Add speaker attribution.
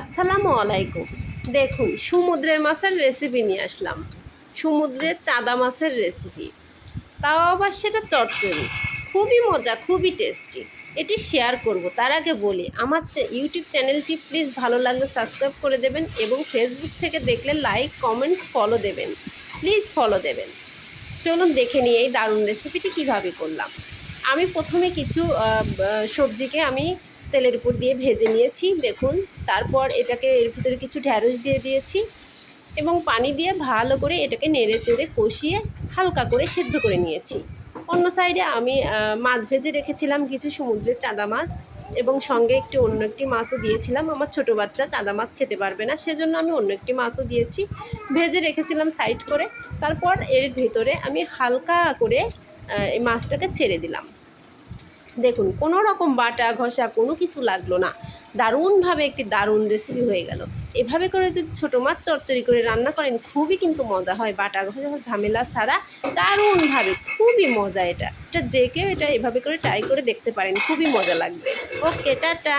Speaker 1: আসসালামু আলাইকুম। দেখুন, সমুদ্রের মাছের রেসিপি নিয়ে আসলাম। সমুদ্রের চাঁদা মাছের রেসিপি তাও আবার সেটা চটচড়ি খুবই মজা, খুবই টেস্টি এটি শেয়ার করব। তার আগে বলি, আমার ইউটিউব চ্যানেলটি প্লিজ ভালো লাগলে সাবস্ক্রাইব করে দেবেন এবং ফেসবুক থেকে দেখলে লাইক কমেন্টস ফলো দেবেন। প্লিজ ফলো দেবেন। চলুন দেখে নিই এই দারুণ রেসিপিটি কীভাবে করলাম। আমি প্রথমে কিছু সবজিকে আমি তেলের উপর দিয়ে ভেজে নিয়েছি। দেখুন, তারপর এটাকে এর ভিতরে কিছু ঢ্যাঁড়স দিয়ে দিয়েছি এবং পানি দিয়ে ভালো করে এটাকে নেড়ে চেড়ে কষিয়ে হালকা করে সেদ্ধ করে নিয়েছি। অন্য সাইডে আমি মাছ ভেজে রেখেছিলাম কিছু সমুদ্রের চাঁদা মাছ এবং সঙ্গে একটি অন্য একটি মাছও দিয়েছিলাম। আমার ছোটো বাচ্চা চাঁদা মাছ খেতে পারবে না, সেজন্য আমি অন্য একটি মাছও দিয়েছি। ভেজে রেখেছিলাম সাইড করে। তারপর এর ভেতরে আমি হালকা করে এই মাছটাকে ছেড়ে দিলাম। দেখুন, কোনো রকম বাটা, ঘষা, কোনো কিছু লাগল না। দারুণভাবে একটি দারুণ রেসিপি হয়ে গেল। এভাবে করে যদি ছোটো মাছ চচ্চড়ি করে রান্না করেন, খুবই কিন্তু মজা হয়। বাটা, ঘষা ঝামেলা ছাড়া দারুণভাবে, খুবই মজা এটা। এটা যে কেউ এটা এভাবে করে ট্রাই করে দেখতে পারেন, খুবই মজা লাগবে। Okay, tata.